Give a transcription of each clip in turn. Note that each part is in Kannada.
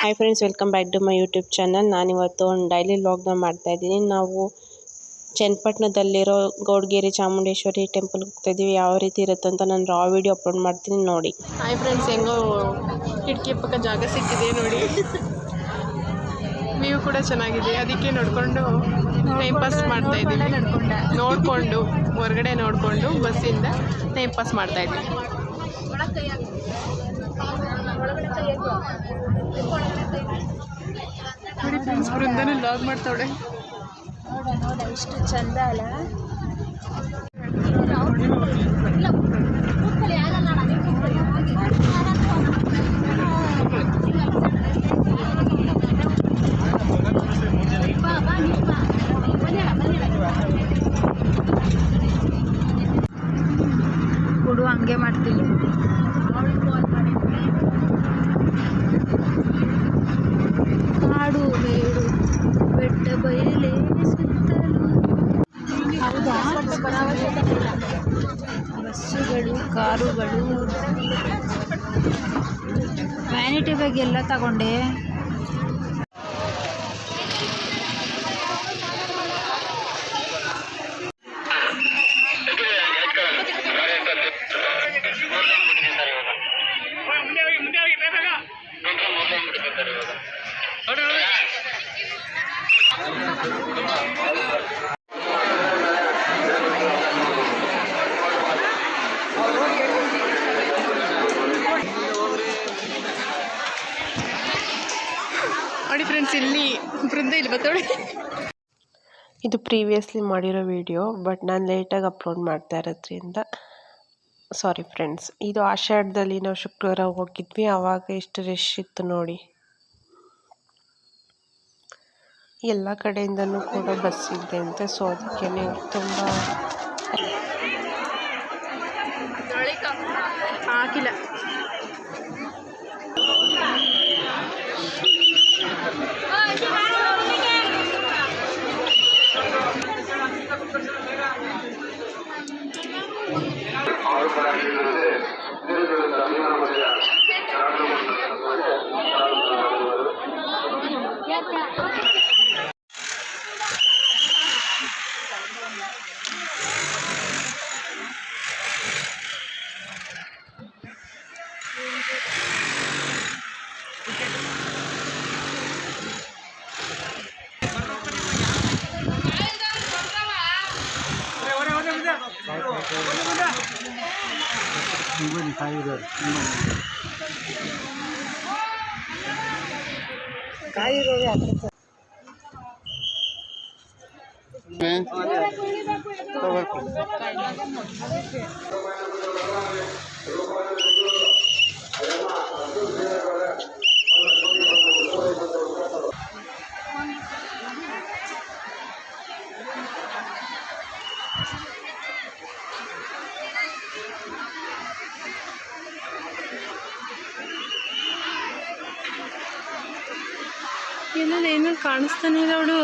Hi friends welcome back to my YouTube channel ನಾನಿವತ್ತು ಒಂದು ಡೈಲಿ ಲಾಗ್ನ ಮಾಡ್ತಾ ಇದ್ದೀನಿ. ನಾವು ಚನ್ನಪಟ್ಟಣದಲ್ಲಿರೋ ಗೌಡಗೇರಿ ಚಾಮುಂಡೇಶ್ವರಿ ಟೆಂಪಲ್ಗೆ ಹೋಗ್ತಾ ಇದ್ದೀವಿ ಯಾವ ರೀತಿ ಇರುತ್ತೆ ಅಂತ ನಾನು ರಾ ವಿಡಿಯೋ ಅಪ್ಲೋಡ್ ಮಾಡ್ತೀನಿ, ನೋಡಿ. ಹಾಯ್ ಫ್ರೆಂಡ್ಸ್ ಹೆಂಗೋ ಕಿಟಕಿ ಪಕ್ಕ ಜಾಗ ಸಿಕ್ಕಿದೆ ನೋಡಿ. ವ್ಯೂ ಕೂಡ ಚೆನ್ನಾಗಿದೆ. ಅದಕ್ಕೆ ನೋಡಿಕೊಂಡು ಟೈಮ್ ಪಾಸ್ ಮಾಡ್ತಾ ಇದ್ದೀವಿ. ನೋಡಿಕೊಂಡು, ಹೊರಗಡೆ ನೋಡಿಕೊಂಡು ಬಸ್ಸಿಂದ ಟೈಮ್ ಪಾಸ್ ಮಾಡ್ತಾ ಇದ್ದೀವಿ. ನೋಡಿ ಫ್ರೆಂಡ್ಸ್ ಬೃಂದನು ಲಾಗ್ ಮಾಡ್ತಾವಳೆ. ನೋಡ ನೋಡ ಎಷ್ಟು ಚಂದ ಅಲ್ಲ ಕೊಡು ಹಂಗೆ ಮಾಡ್ತೀನಿ ಕಾಡು ಮೇಡು ಬೆಟ್ಟ ಬಯಲೇ ಸುತ್ತಲೂ ಹೌದಾ ಬಸ್ಸುಗಳು ಕಾರುಗಳು. ವ್ಯಾನಿಟಿ ಬ್ಯಾಗ್ ಎಲ್ಲ ತಗೊಂಡೆ. ನೋಡಿ ಫ್ರೆಂಡ್ಸ್ ಇಲ್ಲಿ ಬೃಂದ ಇಲ್ಲಿ ಬರ್ತಾವಳೆ ಇದು ಪ್ರೀವಿಯಸ್ಲಿ ಮಾಡಿರೋ ವಿಡಿಯೋ ಬಟ್ ನಾನು ಲೇಟಾಗಿ ಅಪ್ಲೋಡ್ ಮಾಡ್ತಾ ಇರೋದ್ರಿಂದ ಸಾರಿ ಫ್ರೆಂಡ್ಸ್ ಇದು ಆಷಾಢದಲ್ಲಿ ನಾವು ಶುಕ್ರವಾರ ಹೋಗಿದ್ವಿ ಆವಾಗ ಎಷ್ಟು ರಶ್ ಇತ್ತು ನೋಡಿ. ಎಲ್ಲ ಕಡೆಯಿಂದನೂ ಕೂಡ ಬಸ್ ಇದೆ ಅಂತೆ ಸೊ ಅದಕ್ಕೆ ತುಂಬ para que ustedes dentro de. 你问他一个，啥一个？ಇಲ್ಲ ಏನು ಕಾಣಿಸ್ತಾನೆ ಇಲ್ಲ ಅವಳು.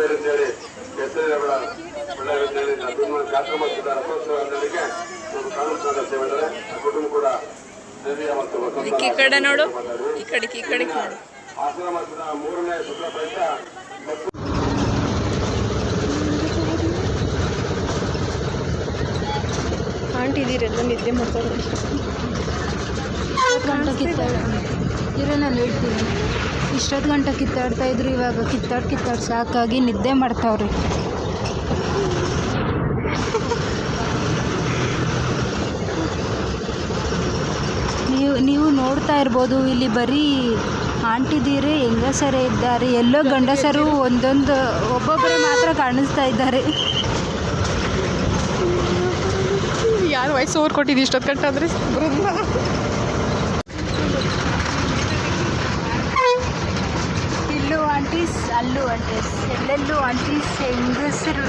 ಹೇಳಿ ಅಂತೇಳಿ ಹೆಸರು ಒಳ್ಳೆಯ ಅಂತೇಳಿ ಅದನ್ನು ಜಾತ್ರೆ ಮಾಡ್ತಿದ್ದ ರಥೋತ್ಸವ ಅಂತೇಳಿಗೆ ನಮ್ಮ ಕಾನೂನು ಸದಸ್ಯ ಮಾಡಿದರೆ ಆ ಕುಟುಂಬ ಕೂಡ ದೇವಿಯ ಮತ್ತು ಈ ಕಡೆ ನೋಡು. ಈ ಕಡೆ ಈ ಕಡೆ ಆಶ್ರಮದ ಮೂರನೇ ಶುಕ್ಲ ಪ್ರಯುಕ್ತ ಮತ್ತು ಆಂಟಿ ಇದೀರೆಲ್ಲ ನಿದ್ದೆ ಮಾಡ್ತಾರೆ ಇರೋ ನಾನು ಹೇಳ್ತೀನಿ. ಇಷ್ಟೊತ್ತು ಗಂಟೆ ಕಿತ್ತಾಡ್ತಾ ಇದ್ರು, ಇವಾಗ ಕಿತ್ತಾಡ್ ಕಿತ್ತಾಡ್ ಸಾಕಾಗಿ ನಿದ್ದೆ ಮಾಡ್ತಾವ್ರಿ. ನೀವು ನೀವು ನೋಡ್ತಾ ಇರ್ಬೋದು, ಇಲ್ಲಿ ಬರೀ ಆಂಟಿದೀರೇ, ಹೆಂಗಸರೇ ಇದ್ದಾರೆ. ಎಲ್ಲೋ ಗಂಡಸರು ಒಂದೊಂದು, ಒಬ್ಬೊಬ್ಬರೇ ಮಾತ್ರ ಕಾಣಿಸ್ತಾ ಇದ್ದಾರೆ. ಯಾರು ವಯಸ್ಸು ಓರ್ ಕೊಟ್ಟಿದ್ದು ಇಷ್ಟೊತ್ತು ಗಂಟೆ ಅಂದರೆ ಬೃಂದ ಇಲ್ಲೂ ಆಂಟೀಸ್ ಅಲ್ಲೂ ಆಂಟೀಸ್ ಎಲ್ಲೆಲ್ಲೂ ಆಂಟೀಸ್ ಹೆಂಗಸರು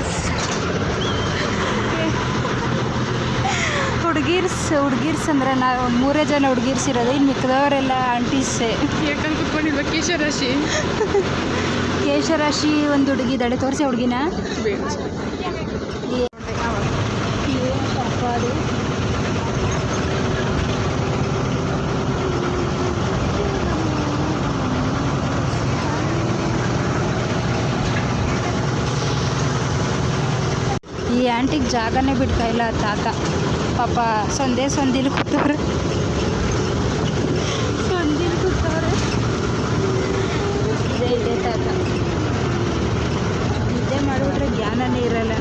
ಹುಡುಗಿರ್ಸ್ ಹುಡುಗಿರ್ಸ್ ಅಂದ್ರೆ ನಾವು ಮೂರೇ ಜನ ಹುಡುಗಿರ್ಸ್ ಇರೋದು. ಇನ್ನು ಮಿಕ್ಕದವರೆಲ್ಲ ಆಂಟೀಸೇ ಯಾಕಂದ್ರೆ ಕುತ್ಕೊಂಡಿಲ್ವ? ಕೇಶರಾಶಿ ಕೇಶರಾಶಿ ಒಂದು ಹುಡುಗಿದ್ದಾಳೆ ತೋರಿಸಿ ಹುಡುಗಿನ. ಈ ಆಂಟಿಗೆ ಜಾಗನೇ ಬಿಡ್ತಾ ಇಲ್ಲ ತಾತ. ಪಾಪ ಸಂದೇ ಸಂದಿಲ್ ಕೂತವ್ರೆ. ಸಂದಿಲ್ ಕೂತವ್ರೆ. ಇದೇ, ಇದೆ ತಾತ. ನಿದ್ದೆ ಮಾಡಿಬಿಟ್ರೆ ಜ್ಞಾನನೇ ಇರಲ್ಲ.